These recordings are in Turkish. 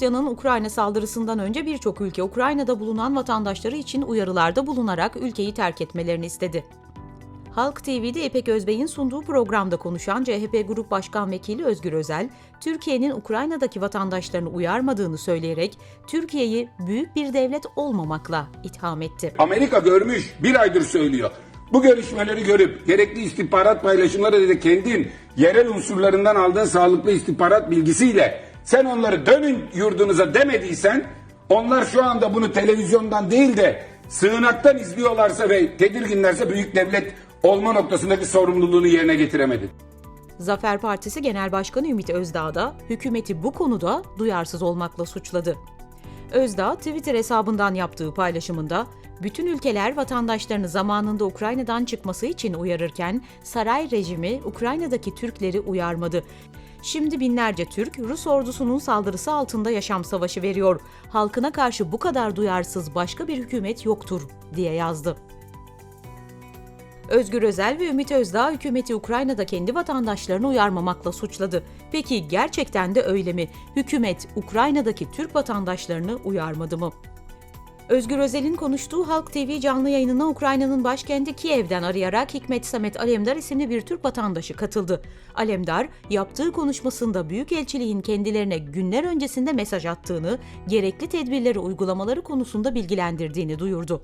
Rusya'nın Ukrayna saldırısından önce birçok ülke Ukrayna'da bulunan vatandaşları için uyarılarda bulunarak ülkeyi terk etmelerini istedi. Halk TV'de İpek Özbey'in sunduğu programda konuşan CHP Grup Başkan Vekili Özgür Özel, Türkiye'nin Ukrayna'daki vatandaşlarını uyarmadığını söyleyerek Türkiye'yi büyük bir devlet olmamakla itham etti. Amerika görmüş, bir aydır söylüyor. Bu görüşmeleri görüp gerekli istihbarat paylaşımları da kendin yerel unsurlarından aldığın sağlıklı istihbarat bilgisiyle sen onları dönün yurdunuza demediysen onlar şu anda bunu televizyondan değil de sığınaktan izliyorlarsa ve tedirginlerse büyük devlet olma noktasındaki sorumluluğunu yerine getiremedi. Zafer Partisi Genel Başkanı Ümit Özdağ da hükümeti bu konuda duyarsız olmakla suçladı. Özdağ Twitter hesabından yaptığı paylaşımında bütün ülkeler vatandaşlarını zamanında Ukrayna'dan çıkması için uyarırken saray rejimi Ukrayna'daki Türkleri uyarmadı. Şimdi binlerce Türk Rus ordusunun saldırısı altında yaşam savaşı veriyor. Halkına karşı bu kadar duyarsız başka bir hükümet yoktur diye yazdı. Özgür Özel ve Ümit Özdağ hükümeti Ukrayna'da kendi vatandaşlarını uyarmamakla suçladı. Peki gerçekten de öyle mi? Hükümet Ukrayna'daki Türk vatandaşlarını uyarmadı mı? Özgür Özel'in konuştuğu Halk TV canlı yayınına Ukrayna'nın başkenti Kiev'den arayarak Hikmet Samet Alemdar isimli bir Türk vatandaşı katıldı. Alemdar, yaptığı konuşmasında Büyükelçiliğin kendilerine günler öncesinde mesaj attığını, gerekli tedbirleri uygulamaları konusunda bilgilendirdiğini duyurdu.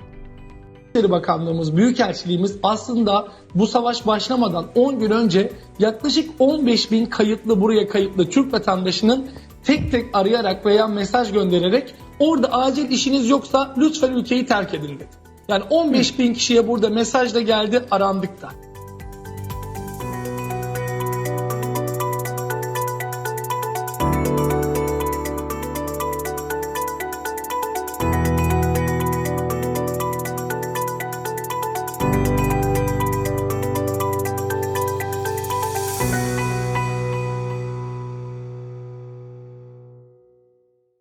İçişleri Bakanlığımız, Büyükelçiliğimiz aslında bu savaş başlamadan 10 gün önce yaklaşık 15 bin kayıtlı buraya kayıtlı Türk vatandaşının tek tek arayarak veya mesaj göndererek orada acil işiniz yoksa lütfen ülkeyi terk edin dedi. Yani 15 bin kişiye burada mesaj da geldi arandık.